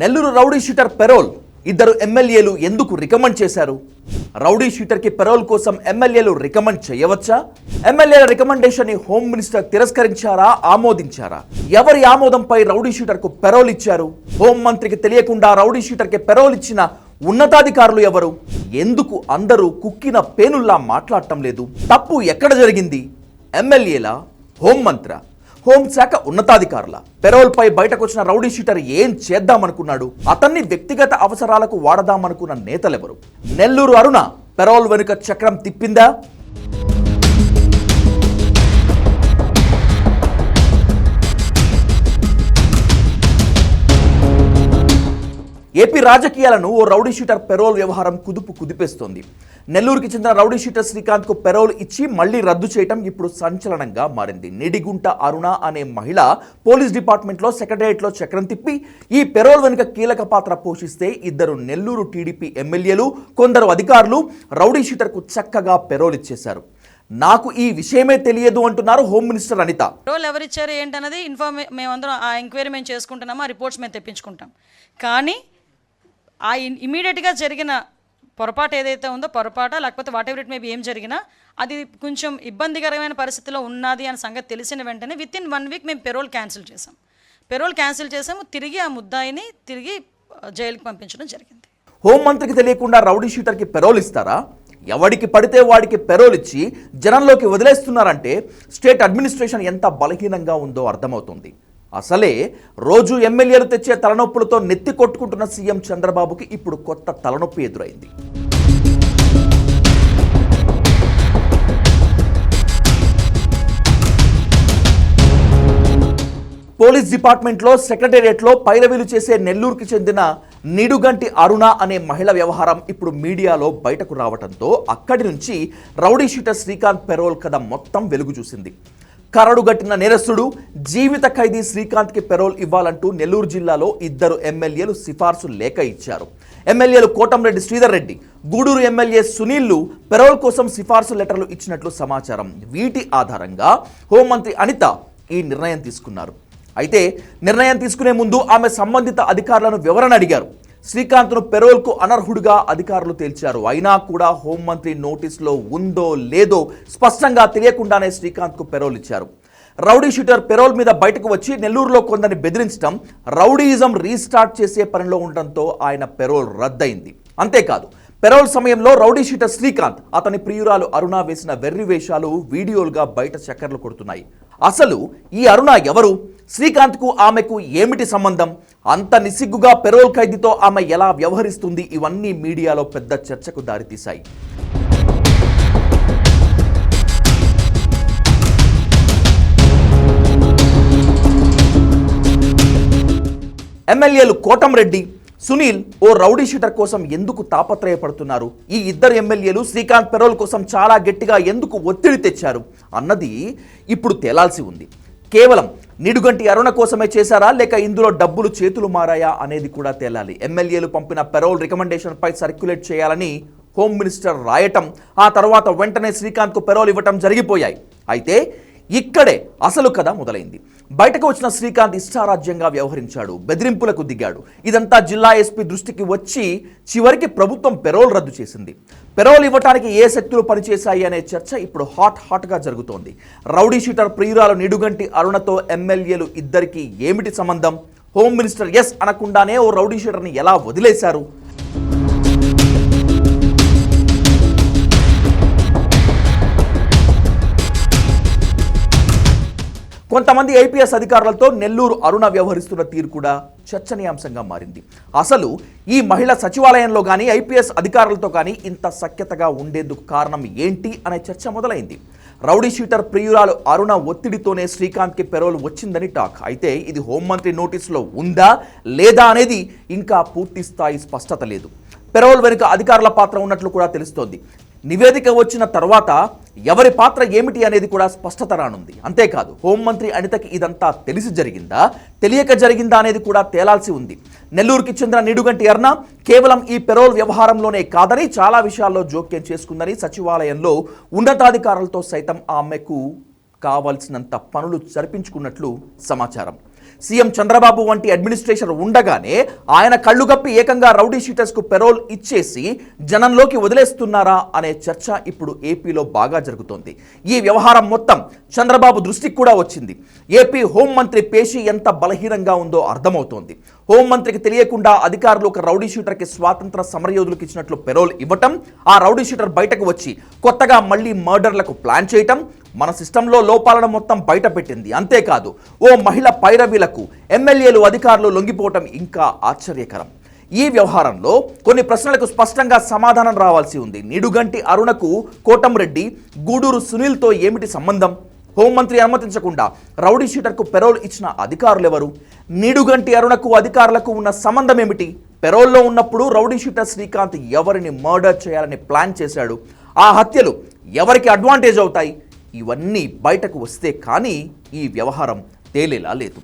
Nellore rowdy sheeter payroll ఇద్దరు ఎమ్మెల్యేలు ఎందుకు రికమెండ్ చేశారు? రౌడీ షీటర్కి పెరోల్ కోసం ఎమ్మెల్యేలు రికమెండ్ చేయవచ్చా? ఎమ్మెల్యేల రికమెండేషన్ని హోమ్ మినిస్టర్ తిరస్కరించారా? ఆమోదించారా? ఎవరి ఆమోదంపై రౌడీ షీటర్కు పెరోల్ ఇచ్చారు? హోం మంత్రికి తెలియకుండా రౌడీ షీటర్కి పెరోల్ ఇచ్చిన ఉన్నతాధికారులు ఎవరు? ఎందుకు అందరూ కుక్కిన పేనుల్లా మాట్లాడటం లేదు? తప్పు ఎక్కడ జరిగింది? ఎమ్మెల్యేల? హోంమంత్ర హోంశాఖ ఉన్నతాధికారుల. పెరోల్పై బయటకు వచ్చిన రౌడీ షీటర్ ఏం చేద్దామనుకున్నాడు? అతన్ని వ్యక్తిగత అవసరాలకు వాడదామనుకున్న నేతలెవరు? నెల్లూరు అరుణ పెరోల్ వెనుక చక్రం తిప్పిందా? ఏపీ రాజకీయాలను ఓ రౌడీ షీటర్ పెరోల్ వ్యవహారం కుదుపు కుదిపేస్తోంది. నెల్లూరుకి చెందిన రౌడీ షీటర్ శ్రీకాంత్కు పెరోల్ ఇచ్చి మళ్ళీ రద్దు చేయటం ఇప్పుడు సంచలనంగా మారింది. నిడిగుంట అరుణ అనే మహిళ పోలీస్ డిపార్ట్మెంట్లో సెక్రటరియట్లో చక్రం తిప్పి ఈ పెరోల్ వెనుక కీలక పాత్ర పోషిస్తే ఇద్దరు నెల్లూరు టీడీపీ ఎమ్మెల్యేలు కొందరు అధికారులు రౌడీ షీటర్కు చక్కగా పెరోల్ ఇచ్చేశారు. నాకు ఈ విషయమే తెలియదు అంటున్నారు హోమ్ మినిస్టర్ అనిత. రోల్ ఎవరిచ్చారు ఏంటన్నది ఇన్ఫార్మే మేమందరం ఆ ఎంక్వైరీ మేము చేసుకుంటున్నాము ఆ రిపోర్ట్స్ మేము తెప్పించుకుంటాం. కానీ ఆ ఇమీడియట్గా జరిగిన పొరపాటు ఏదైతే ఉందో పొరపాట లేకపోతే వాట్ ఎవర్ ఇట్ మేబీ ఏం జరిగినా అది కొంచెం ఇబ్బందికరమైన పరిస్థితిలో ఉన్నది అనే సంగతి తెలిసిన వెంటనే విత్ ఇన్ వన్ వీక్ మేము పెరోల్ క్యాన్సిల్ చేసాం పెరోల్ క్యాన్సిల్ చేసాము తిరిగి ఆ ముద్దాయిని తిరిగి జైలుకి పంపించడం జరిగింది. హోంమంత్రికి తెలియకుండా రౌడీ షీటర్కి పెరోల్ ఇస్తారా? ఎవడికి పడితే వాడికి పెరోల్ ఇచ్చి జనంలోకి వదిలేస్తున్నారంటే స్టేట్ అడ్మినిస్ట్రేషన్ ఎంత బలహీనంగా ఉందో అర్థమవుతుంది. అసలే రోజు ఎమ్మెల్యేలు తెచ్చే తలనొప్పులతో నెత్తి కొట్టుకుంటున్న సీఎం చంద్రబాబుకి ఇప్పుడు కొత్త తలనొప్పి ఎదురైంది. పోలీస్ డిపార్ట్మెంట్లో సెక్రటేరియట్లో పైరవీలు చేసే నెల్లూరుకి చెందిన నిడుగంటి అరుణ అనే మహిళ వ్యవహారం ఇప్పుడు మీడియాలో బయటకు రావడంతో అక్కడి నుంచి రౌడీ షీటర్ శ్రీకాంత్ పెరోల్ కథ మొత్తం వెలుగు చూసింది. కరడుగట్టిన నేరస్తుడు జీవిత ఖైదీ శ్రీకాంత్కి పెరోల్ ఇవ్వాలంటూ నెల్లూరు జిల్లాలో ఇద్దరు ఎమ్మెల్యేలు సిఫార్సు లేఖ ఇచ్చారు. ఎమ్మెల్యేలు కోటంరెడ్డి శ్రీధర్ రెడ్డి గూడూరు ఎమ్మెల్యే సునీల్లు పెరోల్ కోసం సిఫార్సు లెటర్లు ఇచ్చినట్లు సమాచారం. వీటి ఆధారంగా హోంమంత్రి అనిత ఈ నిర్ణయం తీసుకున్నారు. అయితే నిర్ణయం తీసుకునే ముందు ఆమె సంబంధిత అధికారులను వివరణ అడిగారు. శ్రీకాంత్ను పెరోల్కు అనర్హుడిగా అధికారులు తేల్చారు. అయినా కూడా హోంమంత్రి నోటీసులో ఉందో లేదో స్పష్టంగా తెలియకుండానే శ్రీకాంత్కు పెరోల్ ఇచ్చారు. రౌడీ షూటర్ పెరోల్ మీద బయటకు వచ్చి నెల్లూరులో కొందరిని బెదిరించడం రౌడీయిజం రీస్టార్ట్ చేసే పనిలో ఉండటంతో ఆయన పెరోల్ రద్దయింది. అంతేకాదు పెరోల్ సమయంలో రౌడీ షీటర్ శ్రీకాంత్ అతని ప్రియురాలు అరుణ వేసిన వెర్రి వేషాలు వీడియోలుగా బయట చక్కర్లు కొడుతున్నాయి. అసలు ఈ అరుణ ఎవరు? శ్రీకాంత్కు ఆమెకు ఏమిటి సంబంధం? అంత నిసిగ్గుగా పెరోల్ ఖైదీతో ఆమె ఎలా వ్యవహరిస్తుంది? ఇవన్నీ మీడియాలో పెద్ద చర్చకు దారితీశాయి. ఎమ్మెల్యేలు కోటంరెడ్డి సునీల్ ఓ రౌడీ షీటర్ కోసం ఎందుకు తాపత్రయపడుతున్నారు? ఈ ఇద్దరు ఎమ్మెల్యేలు శ్రీకాంత్ పెరోల్ కోసం చాలా గట్టిగా ఎందుకు ఒత్తిడి తెచ్చారు? అన్నది ఇప్పుడు తేలాల్సి ఉంది. కేవలం నిడుగంటి అరుణ కోసమే చేశారా? లేక ఇందులో డబ్బులు చేతులు మారాయా అనేది కూడా తేలాలి. ఎమ్మెల్యేలు పంపిన పెరోల్ రికమెండేషన్ పై సర్క్యులేట్ చేయాలని హోమ్ మినిస్టర్ రాయటం ఆ తర్వాత వెంటనే శ్రీకాంత్కు పెరోల్ ఇవ్వటం జరిగిపోయాయి. అయితే ఇక్కడే అసలు కథ మొదలైంది. బయటకు వచ్చిన శ్రీకాంత్ ఇష్టారాజ్యంగా వ్యవహరించాడు బెదిరింపులకు దిగాడు. ఇదంతా జిల్లా ఎస్పీ దృష్టికి వచ్చి చివరికి ప్రభుత్వం పెరోల్ రద్దు చేసింది. పెరోల్ ఇవ్వటానికి ఏ శక్తులు పనిచేశాయి అనే చర్చ ఇప్పుడు హాట్ హాట్గా జరుగుతోంది. రౌడీ షీటర్ ప్రియురాలు నిడుగంటి అరుణతో ఎమ్మెల్యేలు ఇద్దరికి ఏమిటి సంబంధం? హోమ్ మినిస్టర్ ఎస్ అనకుండానే ఓ రౌడీ షీటర్ని ఎలా వదిలేశారు? కొంతమంది ఐపీఎస్ అధికారులతో నెల్లూరు అరుణ వ్యవహరిస్తున్న తీరు కూడా చర్చనీయాంశంగా మారింది. అసలు ఈ మహిళ సచివాలయంలో కానీ ఐపీఎస్ అధికారులతో కానీ ఇంత సఖ్యతగా ఉండేందుకు కారణం ఏంటి అనే చర్చ మొదలైంది. రౌడీ షీటర్ ప్రియురాలు అరుణ ఒత్తిడితోనే శ్రీకాంత్కి పెరోల్ వచ్చిందని టాక్. అయితే ఇది హోంమంత్రి నోటీసులో ఉందా లేదా అనేది ఇంకా పూర్తి స్థాయి స్పష్టత లేదు. పెరోల్ వెనుక అధికారుల పాత్ర ఉన్నట్లు కూడా తెలుస్తోంది. నివేదిక వచ్చిన తర్వాత ఎవరి పాత్ర ఏమిటి అనేది కూడా స్పష్టత రానుంది. అంతేకాదు హోంమంత్రి అనితకి ఇదంతా తెలిసి జరిగిందా? తెలియక జరిగిందా అనేది కూడా తేలాల్సి ఉంది. నెల్లూరుకి చెందిన నిడుగంటి అర్ణ కేవలం ఈ పెరోల్ వ్యవహారంలోనే కాదని చాలా విషయాల్లో జోక్యం చేసుకుందని సచివాలయంలో ఉన్నతాధికారులతో సైతం ఆమెకు కావాల్సినంత పనులు జరిపించుకున్నట్లు సమాచారం. సీఎం చంద్రబాబు వంటి అడ్మినిస్ట్రేషన్ ఉండగానే ఆయన కళ్ళు కప్పి ఏకంగా రౌడీ షీటర్స్కు పెరోల్ ఇచ్చేసి జనంలోకి వదిలేస్తున్నారా అనే చర్చ ఇప్పుడు ఏపీలో బాగా జరుగుతోంది. ఈ వ్యవహారం మొత్తం చంద్రబాబు దృష్టికి కూడా వచ్చింది. ఏపీ హోంమంత్రి పేషి ఎంత బలహీనంగా ఉందో అర్థమవుతోంది. హోంమంత్రికి తెలియకుండా అధికారులు ఒక రౌడీ షూటర్కి స్వాతంత్ర సమరయోధులకు ఇచ్చినట్లు పెరోల్ ఇవ్వటం ఆ రౌడీ షూటర్ బయటకు వచ్చి కొత్తగా మళ్ళీ మర్డర్లకు ప్లాన్ చేయటం మన సిస్టంలో లోపాలను మొత్తం బయట పెట్టింది. అంతేకాదు ఓ మహిళ పైరవీలకు ఎమ్మెల్యేలు అధికారులు లొంగిపోవటం ఇంకా ఆశ్చర్యకరం. ఈ వ్యవహారంలో కొన్ని ప్రశ్నలకు స్పష్టంగా సమాధానం రావాల్సి ఉంది. నిడుగంటి అరుణకు కోటంరెడ్డి గూడూరు సునీల్తో ఏమిటి సంబంధం? హోంమంత్రి అనుమతించకుండా రౌడీ షీటర్కు పెరోల్ ఇచ్చిన అధికారులెవరు? నిడుగంటి అరుణకు అధికారులకు ఉన్న సంబంధం ఏమిటి? పెరోల్లో ఉన్నప్పుడు రౌడీ షీటర్ శ్రీకాంత్ ఎవరిని మర్డర్ చేయాలని ప్లాన్ చేశాడు? ఆ హత్యలు ఎవరికి అడ్వాంటేజ్ అవుతాయి? ఇవన్నీ బయటకు వస్తే కానీ ఈ వ్యవహారం తేలేలా లేదు.